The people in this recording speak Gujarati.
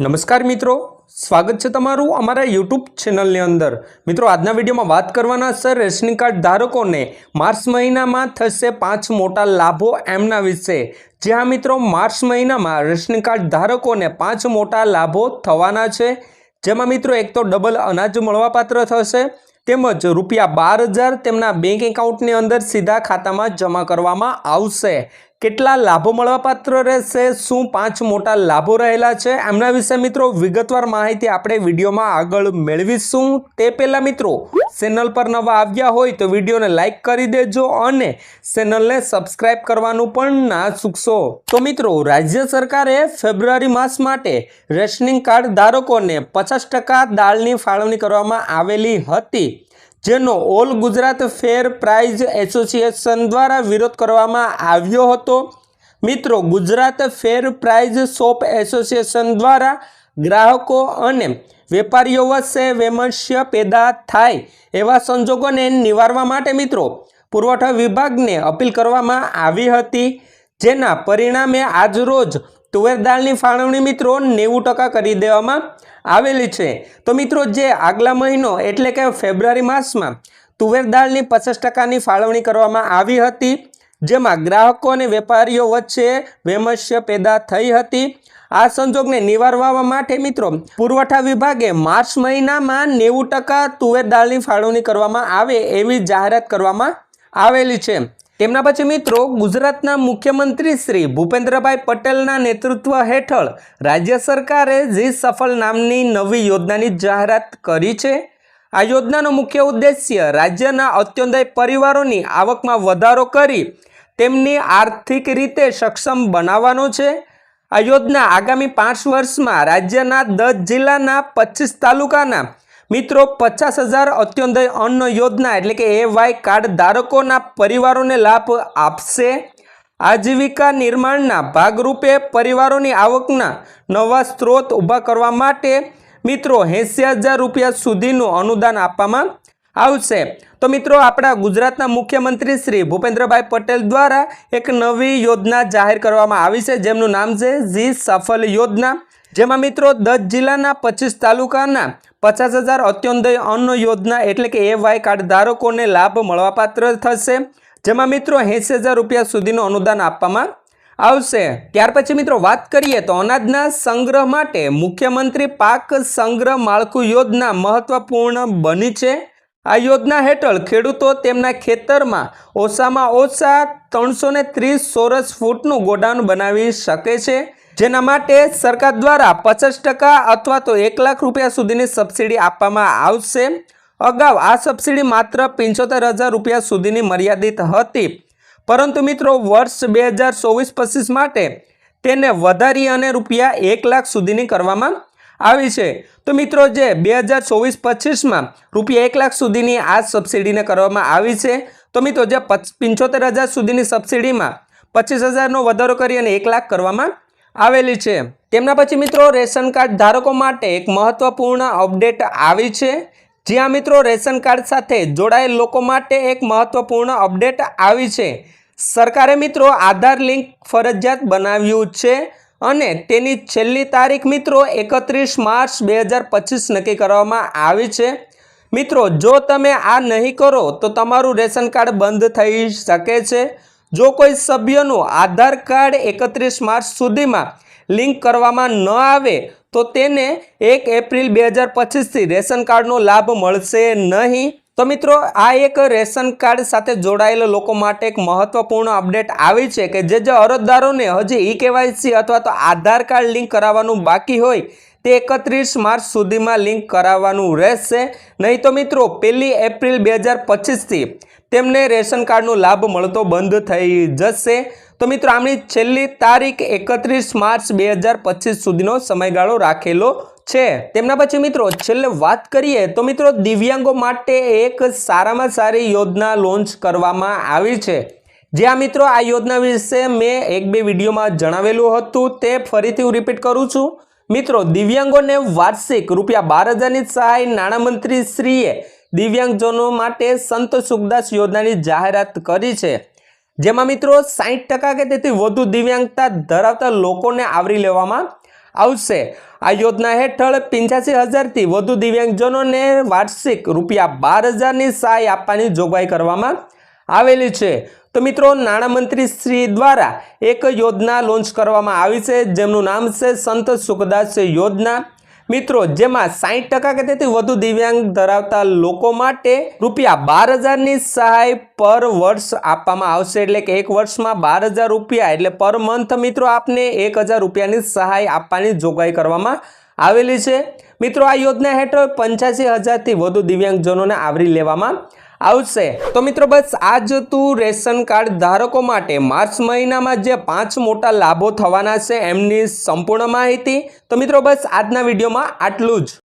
નમસ્કાર મિત્રો, સ્વાગત છે તમારું અમારા યુટ્યુબ ચેનલની અંદર. મિત્રો, આજના વિડીયોમાં વાત કરવાના છે રેશનિંગ કાર્ડ ધારકોને માર્ચ મહિનામાં થશે પાંચ મોટા લાભો એમના વિશે. જ્યાં મિત્રો, માર્ચ મહિનામાં રેશનિંગ કાર્ડ ધારકોને પાંચ મોટા લાભો થવાના છે. જેમાં મિત્રો, એક તો ડબલ અનાજ મળવાપાત્ર થશે તેમજ રૂપિયા બાર હજાર તેમના બેંક એકાઉન્ટની અંદર સીધા ખાતામાં જમા કરવામાં આવશે. કેટલા લાભો મળવાપાત્ર રહેશે? શું પાંચ મોટા લાભો રહેલા છે? એમના વિશે મિત્રો વિગતવાર માહિતી આપણે વિડીયોમાં આગળ મેળવીશું. તે પહેલાં મિત્રો ચેનલ પર નવા આવ્યા હોય તો વિડીયોને લાઇક કરી દેજો અને ચેનલને સબસ્ક્રાઇબ કરવાનું પણ ના ચૂકશો. તો મિત્રો, રાજ્ય સરકારે ફેબ્રુઆરી માસ માટે રેશનિંગ કાર્ડ ધારકોને પચાસ ટકા દાળની ફાળવણી કરવામાં આવેલી હતી, જેનો all Gujarat fair price association દ્વારા વિરોધ કરવામાં આવ્યો હતો. મિત્રો, Gujarat fair price shop association દ્વારા ગ્રાહકો અને વેપારીઓ વચ્ચે વેમસ્ય પેદા થાય એવા સંજોગોને નિવારવા માટે મિત્રો પુરવઠા વિભાગને અપીલ કરવામાં આવી હતી, જેના પરિણામે આજરોજ તુવેર દાળની ફાળવણી મિત્રો નેવું ટકા કરી દેવામાં આવેલી છે. તો મિત્રો, જે આગલા મહિનો એટલે કે ફેબ્રુઆરી માસમાં તુવેર દાળની પચાસ ટકાની ફાળવણી કરવામાં આવી હતી, જેમાં ગ્રાહકો અને વેપારીઓ વચ્ચે વેમસ્ય પેદા થઈ હતી આ સંજોગને નિવારવા માટે મિત્રો પુરવઠા વિભાગે માર્ચ મહિનામાં નેવું ટકા તુવેર દાળની ફાળવણી કરવામાં આવે એવી જાહેરાત કરવામાં આવેલી છે. તેમના પછી મિત્રો ગુજરાતના મુખ્યમંત્રી શ્રી ભૂપેન્દ્રભાઈ પટેલના નેતૃત્વ હેઠળ રાજ્ય સરકારે જી સફળ નામની નવી યોજનાની જાહેરાત કરી છે. આ યોજનાનો મુખ્ય ઉદ્દેશ્ય રાજ્યના અત્યોદય પરિવારોની આવકમાં વધારો કરી તેમની આર્થિક રીતે સક્ષમ બનાવવાનો છે. આ યોજના આગામી પાંચ વર્ષમાં રાજ્યના દસ જિલ્લાના પચીસ તાલુકાના મિત્રો પચાસ હજાર અત્યોદય અન્ન યોજના એટલે કે એ વાય કાર્ડ ધારકોના પરિવારોને લાભ આપશે. આજીવિકા નિર્માણના ભાગરૂપે પરિવારોની આવકના નવા સ્ત્રોત ઊભા કરવા માટે મિત્રો એંસી હજાર રૂપિયા સુધીનું અનુદાન આપવામાં આવશે. તો મિત્રો, આપણા ગુજરાતના મુખ્યમંત્રી શ્રી ભૂપેન્દ્રભાઈ પટેલ દ્વારા એક નવી યોજના જાહેર કરવામાં આવી છે, જેમનું નામ છે ઝી સફલ યોજના. જેમાં મિત્રો, દસ જિલ્લાના પચીસ તાલુકાના પચાસ હજાર અત્યોદય અન્ન યોજના એટલે કે એ વાય કાર્ડ ધારકોને લાભ મળવાપાત્ર થશે. જેમાં મિત્રો, એંસી હજાર રૂપિયા સુધીનું અનુદાન આપવામાં આવશે. ત્યાર પછી મિત્રો, વાત કરીએ તો અનાજના સંગ્રહ માટે મુખ્યમંત્રી પાક સંગ્રહ માળખું યોજના મહત્વપૂર્ણ બની છે. આ યોજના હેઠળ ખેડૂતો તેમના ખેતરમાં ઓછામાં ઓછા ત્રણસો ત્રીસ ચોરસ ફૂટનું ગોડાઉન બનાવી શકે છે, જેના માટે સરકાર દ્વારા પચાસ ટકા અથવા તો એક લાખ રૂપિયા સુધીની સબસિડી આપવામાં આવશે. અગાઉ આ સબસિડી માત્ર પંચોતેર હજાર રૂપિયા સુધીની મર્યાદિત હતી. પરંતુ મિત્રો, વર્ષ બે હજાર ચોવીસ પચીસ માટે તેને વધારી અને રૂપિયા એક લાખ સુધીની કરવામાં આવી છે. તો મિત્રો, જે બે હજાર ચોવીસ પચીસમાં રૂપિયા એક લાખ સુધીની આ સબસિડીને કરવામાં આવી છે. તો મિત્રો, જે પંચોતેર હજાર સુધીની સબસિડીમાં પચીસ હજારનો વધારો કરી અને એક લાખ કરવામાં આવેલી છે. તેમના પછી મિત્રો, રેશન કાર્ડ ધારકો માટે એક મહત્વપૂર્ણ અપડેટ આવી છે. જ્યાં મિત્રો, રેશન કાર્ડ સાથે જોડાયેલ લોકો માટે એક મહત્વપૂર્ણ અપડેટ આવી છે. સરકારે મિત્રો, આધાર લિંક ફરજિયાત બનાવ્યું છે. અને તેની છેલ્લી તારીખ, મિત્રો, એકત્રીસ માર્ચ બે હજાર પચીસ નક્કી કરવામાં આવી છે. મિત્રો, જો તમે આ નહીં કરો, તો તમારું રેશન કાર્ડ બંધ થઈ શકે છે. જો કોઈ સભ્યનું આધાર કાર્ડ એકત્રીસ માર્ચ સુધીમાં લિંક કરવામાં ન આવે, તો તેને એક એપ્રિલ બે હજાર પચીસથી રેશન કાર્ડનો લાભ મળશે નહીં. તો મિત્રો, આ એક રેશન કાર્ડ સાથે જોડાયેલા લોકો માટે એક મહત્વપૂર્ણ અપડેટ આવી છે કે જે જે અરજદારોને હજી ઈ કેવાયસી અથવા તો આધાર કાર્ડ લિંક કરાવવાનું બાકી હોય, તે એકત્રીસ માર્ચ સુધીમાં લિંક કરાવવાનું રહેશે. નહીં તો મિત્રો, પહેલી એપ્રિલ બે હજાર પચીસથી તેમને રેશન કાર્ડનો લાભ મળતો બંધ થઈ જશે. તો મિત્રો, આમની છેલ્લી તારીખ એકત્રીસ માર્ચ બે હજાર પચીસ સુધીનો સમયગાળો રાખેલો છે. તેમના પછી મિત્રો, છેલ્લે વાત કરીએ તો મિત્રો, દિવ્યાંગો માટે એક સારામાં સારી યોજના લોન્ચ કરવામાં આવી છે. જ્યાં મિત્રો, આ યોજના વિશે મેં એક બે વિડીયોમાં જણાવેલું હતું. તે ફરીથી હું રિપીટ કરું છું. મિત્રો, દિવ્યાંગોને વાર્ષિક રૂપિયા બાર હજારની સહાય નાણામંત્રી શ્રીએ દિવ્યાંગજનો માટે સંત સુખદાસ યોજનાની જાહેરાત કરી છે. જેમાં મિત્રો સાહીઠ ટકા કે તેથી વધુ દિવ્યાંગતા ધરાવતા લોકોને આવરી લેવામાં આવશે. આ યોજના હેઠળ પંચ્યાસી હજારથી વધુ દિવ્યાંગજનોને વાર્ષિક રૂપિયા બાર હજારની સહાય આપવાની જોગવાઈ કરવામાં આવેલી છે. તો મિત્રો, નાણામંત્રી શ્રી દ્વારા એક યોજના લોન્ચ કરવામાં આવી છે, જેમનું નામ છે સંત સુખદાસ યોજના. મિત્રો, જેમાં સાહીઠ ટકા કે તેથી વધુ દિવ્યાંગ ધરાવતા લોકો માટે રૂપિયા બાર હજારની સહાય પર વર્ષ આપવામાં આવશે. એટલે કે એક વર્ષમાં બાર હજાર રૂપિયા એટલે પર મંથ મિત્રો આપને એક હજાર રૂપિયાની સહાય આપવાની જોગવાઈ કરવામાં આવેલી છે. મિત્રો, આ યોજના હેઠળ પંચ્યાસી હજારથી વધુ દિવ્યાંગજનોને આવરી લેવામાં આવશે. તો મિત્રો બસ આ તું રેશન કાર્ડ ધારકો માટે માર્ચ મહિનામાં જે પાંચ મોટા લાભો થવાના છે એમની સંપૂર્ણ માહિતી. તો મિત્રો બસ આજના વિડીયોમાં આટલું જ.